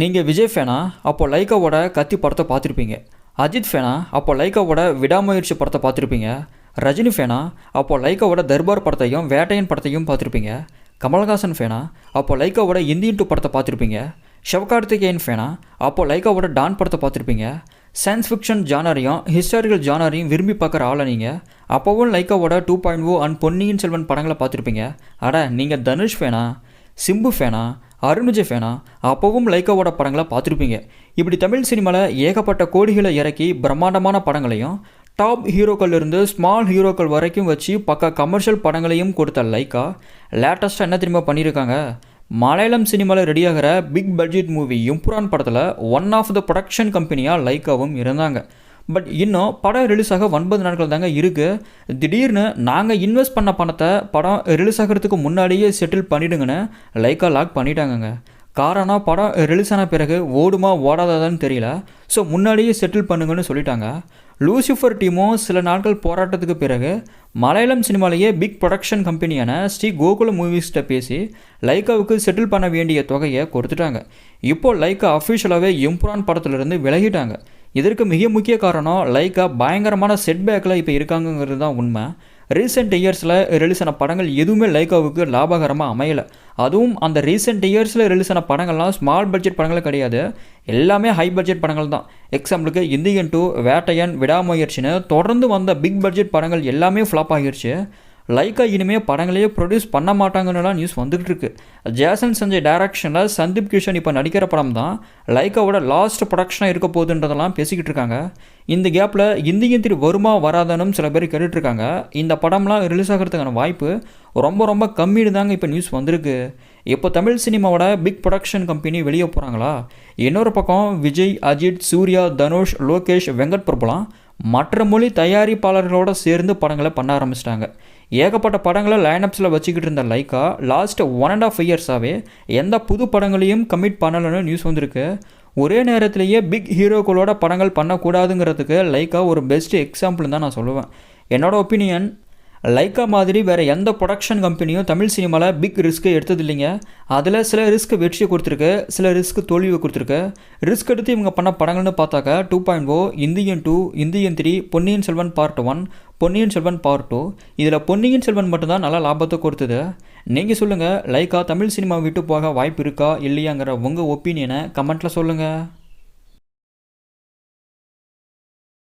நீங்கள் விஜய் ஃபேனா அப்போ லைக்காவோட கத்தி படத்தை பார்த்துருப்பீங்க. அஜித் ஃபேனா அப்போ லைக்காவோட விடாமுயற்சி படத்தை பார்த்துருப்பீங்க. ரஜினி ஃபேனா அப்போ லைக்காவோட தர்பார் படத்தையும் வேட்டையன் படத்தையும் பார்த்துருப்பீங்க. கமல்ஹாசன் ஃபேனா அப்போ லைக்காவோட இந்தியன் டூ படத்தை பார்த்துருப்பீங்க. சிவகார்த்திகேயன் ஃபேனா அப்போ லைக்காவோட டான் படத்தை பார்த்துருப்பீங்க. சயின்ஸ் ஃபிக்ஷன் ஜானரையும் ஹிஸ்டாரிக்கல் ஜானரையும் விரும்பி பார்க்குற ஆளை நீங்கள் அப்போவும் லைக்காவோட two point O oh and Ponniyin Selvan படங்களை பார்த்துருப்பீங்க. அட நீங்கள் தனுஷ் ஃபேனா சிம்பு ஃபேனா அருண்விஜய் ஃபேனா அப்போவும் லைக்காவோட படங்களை பார்த்துருப்பீங்க. இப்படி தமிழ் சினிமாவில் ஏகப்பட்ட கோடிகளை இறக்கி பிரம்மாண்டமான படங்களையும் டாப் ஹீரோக்கள் இருந்து ஸ்மால் ஹீரோக்கள் வரைக்கும் வச்சு பக்க கமர்ஷியல் படங்களையும் கொடுத்த லைக்கா லேட்டஸ்ட்டாக என்ன தெரியுமா பண்ணியிருக்காங்க? மலையாளம் சினிமாவில் ரெடியாகிற பிக் பட்ஜெட் மூவி இம்புரான் படத்தில் ஒன் ஆஃப் த ப்ரொடக்ஷன் கம்பெனியாக லைக்காவும் இருந்தாங்க. பட் இன்னும் படம் ரிலீஸ் ஆக ஒன்பது நாட்கள் தாங்க இருக்குது திடீர்னு நாங்கள் இன்வெஸ்ட் பண்ண பணத்தை படம் ரிலீஸ் ஆகிறதுக்கு முன்னாடியே செட்டில் பண்ணிடுங்கன்னு லைக்காக லாக் பண்ணிட்டாங்கங்க. காரணம் படம் ரிலீஸ் ஆன பிறகு ஓடுமா ஓடாதான்னு தெரியல. ஸோ முன்னாடியே செட்டில் பண்ணுங்கன்னு சொல்லிட்டாங்க. லூசிஃபர் டீமும் சில நாட்கள் போராட்டத்துக்கு பிறகு மலையாளம் சினிமாலேயே பிக் ப்ரொடக்ஷன் கம்பெனியான ஸ்ரீ கோகுல மூவிஸ்கிட்ட பேசி லைக்காவுக்கு செட்டில் பண்ண வேண்டிய தொகையை கொடுத்துட்டாங்க. இப்போது லைக்கா அஃபிஷியலாகவே எம்புரான் படத்துலேருந்து விலகிட்டாங்க. இதற்கு மிக முக்கிய காரணம் லைக்கா பயங்கரமான செட்பேக்கில் இப்போ இருக்காங்கங்கிறது தான் உண்மை. ரீசெண்ட் இயர்ஸில் ரிலீஸ் ஆன படங்கள் எதுவுமே லைக்காவுக்கு லாபகரமாக அமையலை. அதுவும் அந்த ரீசெண்ட் இயர்ஸில் ரிலீஸ் ஆன படங்கள்லாம் ஸ்மால் பட்ஜெட் படங்களே கிடையாது. எல்லாமே ஹை பட்ஜெட் படங்கள் தான். எக்ஸாம்பிளுக்கு இந்தியன் டூ வேட்டையன் விடாமுயற்சின்னு தொடர்ந்து வந்த பிக் பட்ஜெட் படங்கள் எல்லாமே ஃப்ளாப் ஆகிருச்சு. லைக்கா இனிமேல் படங்களையே ப்ரொடியூஸ் பண்ண மாட்டாங்கன்னுலாம் நியூஸ் வந்துகிட்டு இருக்கு ஜேசன் செஞ்ச டைரக்ஷனில் சந்தீப் கிஷன் இப்போ நடிக்கிற படம் தான் லைக்காவோட லாஸ்ட் ப்ரொடக்ஷனாக இருக்க போகுதுன்றதெல்லாம் பேசிக்கிட்டு இருக்காங்க இந்த கேப்பில் இந்தியன் திரு வருமா வராதானும் சில பேர் கேட்டுட்ருக்காங்க இந்த படம்லாம் ரிலீஸ் ஆகிறதுக்கான வாய்ப்பு ரொம்ப ரொம்ப கம்மின்னு தாங்க இப்போ நியூஸ் வந்திருக்கு. இப்போ தமிழ் சினிமாவோட பிக் ப்ரொடக்ஷன் கம்பெனி வெளியே போகிறாங்களா இன்னொரு பக்கம் விஜய் அஜித் சூர்யா தனுஷ் லோகேஷ் வெங்கட் பிரபுலாம் மற்ற மொழி தயாரிப்பாளர்களோட சேர்ந்து படங்களை பண்ண ஆரம்பிச்சிட்டாங்க. ஏகப்பட்ட படங்களை லைனப்ஸில் வச்சுக்கிட்டு இருந்த Lyca last one and of இயர்ஸாகவே எந்த புது படங்களையும் கமிட் பண்ணலைன்னு நியூஸ் வந்திருக்கு. ஒரே நேரத்திலேயே பிக் ஹீரோக்களோட படங்கள் பண்ணக்கூடாதுங்கிறதுக்கு லைக்கா ஒரு பெஸ்ட் எக்ஸாம்பிள் தான் நான் சொல்லுவேன். என்னோடய ஒப்பீனியன் லைக்கா மாதிரி வேறு எந்த ப்ரொடக்ஷன் கம்பெனியும் தமிழ் சினிமாவில் பிக் ரிஸ்க்கு எடுத்தது இல்லைங்க அதில் சில ரிஸ்க் வெற்றியை கொடுத்துருக்கு சில ரிஸ்க் தோல்வியை கொடுத்துருக்கு. ரிஸ்க் எடுத்து இவங்க பண்ண படங்கள்னு பார்த்தாக்க two point O Indian two Indian three Ponniyin Selvan part one Ponniyin Selvan part two இதில் பொன்னியின் செல்வன் மட்டும்தான் நல்லா லாபத்தை கொடுத்தது. நீங்கள் சொல்லுங்கள் லைக்கா தமிழ் சினிமா விட்டு போக வாய்ப்பு இருக்கா இல்லையாங்கிற உங்கள் ஒப்பீனியனை கமெண்ட்டில் சொல்லுங்கள்